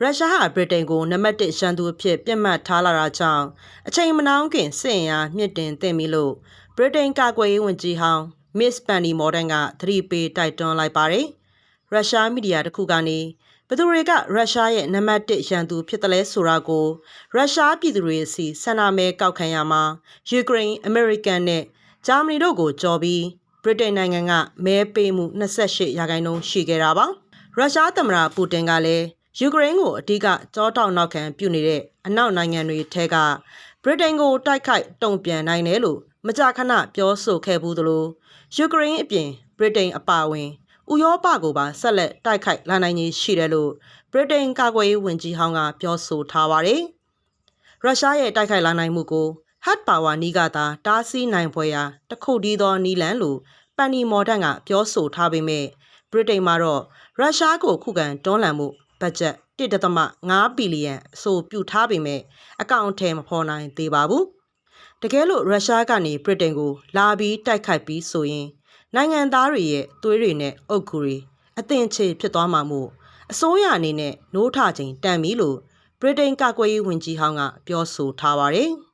ရုရှားဟာဗြိတိန်ကိုနံပါတ်1ရှန်သူအဖြစ်ပြစ်မှတ်ထားလာတာကြောင့်အချိန်မနှောင်းခင်စစ်ရင်အားမြင့်တင်သင့်ပြီလို့ဗြိတိန်ကာကွယ်ရေးဝန်ကြီးဟောင်း Miss Penny Mordaunt ကသတိပေးတိုက်တွန်းလိုက်ပါတယ်။ရုရှားမီဒီယာတစ်ခုကနေဘယ်သူတွေကရုရှားရဲ့နံပါတ်1ရန်သူဖြစ်တယ်လဲဆိုတာကိုရုရှားပြည်သူတွေစီဆန္ဒမဲကောက်ခံရမှာယူကရိန်းအမေရိကန်နဲ့ဂျာမနီတို့ကိုကြော်ပြီးဗြိတိန်နိုင်ငံကမဲပေးမှု28ရာခိုင်နှုန်းရှိခဲ့တာပါ။ရုရှားသမ္မတပူတင်ကလည်း ယူကရိန်းကိုအဓိကကြောတောက်နောက်ခံပြုနေတဲ့အနောက်နိုင်ငံတွေထဲကဗြိတိန်ကိုတိုက်ခိုက်တုံ့ပြန်နိုင်တယ်လို့မကြာခဏပြောဆိုခဲ့ဘူးသလိုယူကရိန်းအပြင်ဗြိတိန်အပါအဝင်ဥရောပကိုပါဆက်လက်တိုက်ခိုက်လာနိုင်ခြင်းရှိတယ်လို့ဗြိတိန်ကာကွယ်ရေးဝန်ကြီးဟောင်းကပြောဆိုထားပါတယ်။ရုရှားရဲ့တိုက်ခိုက်လာနိုင်မှုကို hard power နီးကသာတားဆီးနိုင်ဖွယ်ရာတစ်ခုတည်းသောနီးလန်လို့ပန်နီမော်ဒန်ကပြောဆိုထားပေမဲ့ဗြိတိန်မှာတော့ရုရှားကိုခုခံတွန်းလှန်မှု ဘတ်ဂျက်1.5ဘီလီယံအဆိုပြုထားပေမဲ့အကောင့်အထည်မဖော်နိုင်သေးပါဘူး။တကယ်လို့ရုရှားကနေဗြိတိန်ကိုလာပြီးတိုက်ခိုက်ပြီးဆိုရင်နိုင်ငံသားတွေရဲ့သွေးတွေနဲ့အုတ်ဂူတွေအသင်ချေဖြစ်သွားမှာမို့အစိုးရအနေနဲ့နိုးထချိန်တန်ပြီလို့ဗြိတိန်ကာကွယ်ရေးဝန်ကြီးဟောင်းကပြောဆိုထားပါတယ်။